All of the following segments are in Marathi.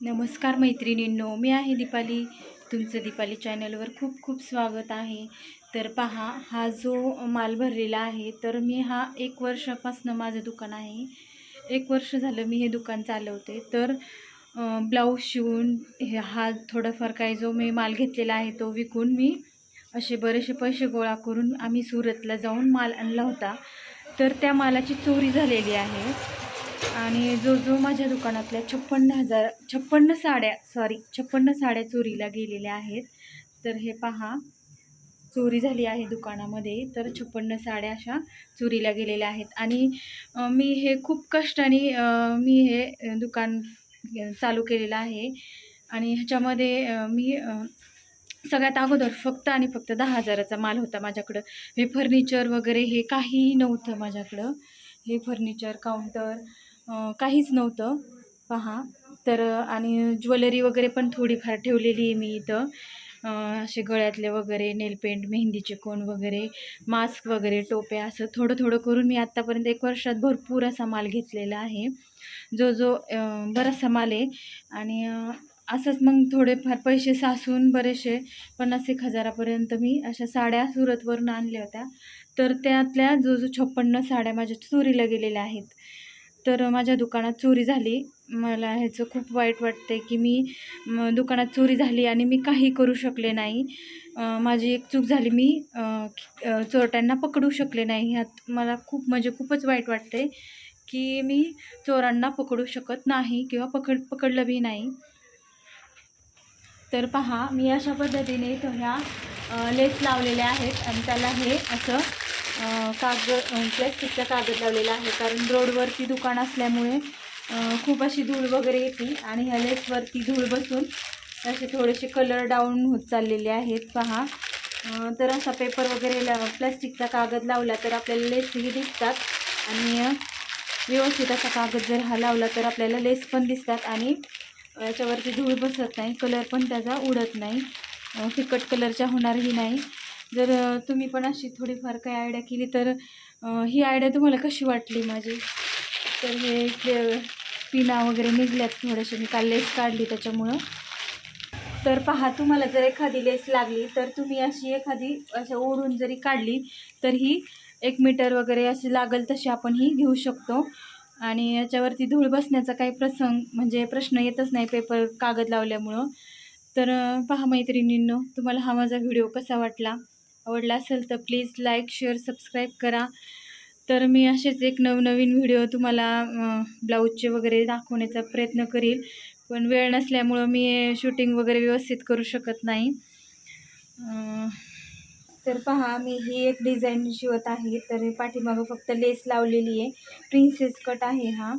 नमस्कार मैत्रिणींनो मी आहे दीपाली. तुमचं दीपाली चॅनलवर खूप खूप स्वागत आहे. तर पहा हा जो माल भरलेला आहे तर मी हा एक वर्षापासनं माझं दुकान आहे. एक वर्ष झालं मी हे दुकान चालवते. तर ब्लाऊज शिवून हे हा थोडाफार काही जो मी माल घेतलेला आहे तो विकून मी असे बरेचसे पैसे गोळा करून आम्ही सुरतला जाऊन माल आणला होता. तर त्या मालाची चोरी झालेली आहे. आणि जो जो माझ्या दुकानातल्या छप्पन्न हजार छप्पन्न साड्या सॉरी छप्पन्न साड्या चोरीला गेलेल्या आहेत तर हे पहा. चोरी झाली आहे दुकानामध्ये तर छप्पन्न साड्या अशा चोरीला गेलेल्या आहेत. आणि मी हे खूप कष्टाने मी हे दुकान चालू केलेलं आहे. आणि ह्याच्यामध्ये मी सगळ्यात अगोदर फक्त आणि फक्त दहा हजाराचा माल होता माझ्याकडं. हे फर्निचर वगैरे हे काहीही नव्हतं माझ्याकडं. हे फर्निचर काउंटर काहीच नव्हतं. पहा. तर आणि ज्वेलरी वगैरे पण थोडीफार ठेवलेली आहे मी इथं. असे गळ्यातले वगैरे नेलपेंट मेहंदीचे कोण वगैरे मास्क वगैरे टोप्या असं थोडं थोडं करून मी आत्तापर्यंत एक वर्षात भरपूर असा माल घेतलेला आहे. जो जो बरासा बराचसा माल आहे. आणि असंच मग थोडेफार पैसे सासून बरेचसे पन्नास एक हजारापर्यंत मी अशा साड्या सुरतवरून आणल्या होत्या. तर त्यातल्या जो जो छप्पन्न साड्या माझ्या चोरीला गेलेल्या आहेत तर माझ्या दुकानात चोरी झाली. मला ह्याचं खूप वाईट वाटते की मी दुकानात चोरी झाली आणि मी काही करू शकले नाही. माझी एक चूक झाली. मी चोरट्यांना पकडू शकले नाही. ह्यात मला खूप म्हणजे खूपच वाईट वाटते की मी चोरांना पकडू शकत नाही किंवा पकड पकडलं बी नाही. तर पहा मी अशा पद्धतीने तो ह्या लेस लावलेल्या आहेत आणि त्याला हे असं कागद प्लॅस्टिकचा कागद लावलेला आहे. कारण रोडवरती दुकान असल्यामुळे खूप अशी धूळ वगैरे येते. आणि ह्या लेसवरती धूळ बसून असे थोडेसे कलर डाऊन होत चाललेले आहेत. पहा. तर असा पेपर वगैरे ला प्लॅस्टिकचा कागद लावला तर आपल्याला लेसही दिसतात. आणि व्यवस्थित असा कागद जर हा लावला तर आपल्याला लेस पण दिसतात. आणि याच्यावरती धूळ बसत नाही. कलर पण त्याचा उडत नाही. फिकट कलरच्या होणारही नाही. जर तुम्ही पण अशी थोडीफार काही आयडिया केली तर ही आयडिया तुम्हाला कशी वाटली माझी? तर हे पिना वगैरे निघल्यात थोडेसे. मी काल लेस काढली त्याच्यामुळं. तर पहा तुम्हाला जर एखादी लेस लागली तर तुम्ही अशी एखादी असं ओढून जरी काढली तर ही एक मीटर वगैरे अशी लागल तशी आपण ही घेऊ शकतो. आणि याच्यावरती धूळ बसण्याचा काही प्रसंग म्हणजे प्रश्न येतच नाही पेपर कागद लावल्यामुळं. तर पहा मैत्रिणींनो तुम्हाला हा माझा व्हिडिओ कसा वाटला? आवडला असेल तर प्लीज लाईक शेअर सबस्क्राईब करा. तर मी असेच एक नवनवीन व्हिडिओ तुम्हाला ब्लाऊजचे वगैरे दाखवण्याचा प्रयत्न करील. पण वेळ नसल्यामुळं मी शूटिंग वगैरे व्यवस्थित करू शकत नाही. तर पहा मी ही एक डिझाईन शिवत आहे. तर पाठीमागं फक्त लेस लावलेली आहे. प्रिन्सेस कट आहे हा.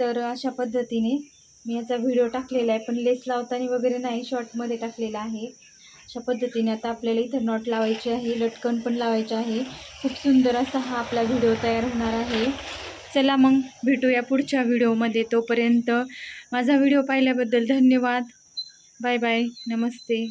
तर अशा पद्धतीने मी याचा व्हिडिओ टाकलेला आहे. पण लेस लावताना वगैरे नाही शॉर्टमध्ये टाकलेला आहे. अशा पद्धतीने आता आपल्याला इथं नॉट लावायची आहे लटकन पण लावायचे आहे. खूप सुंदर असा हा आपला व्हिडिओ तयार होणार आहे. चला मग भेटूया पुढच्या व्हिडिओमध्ये. तोपर्यंत माझा व्हिडिओ पाहिल्याबद्दल धन्यवाद. Bye bye. नमस्ते.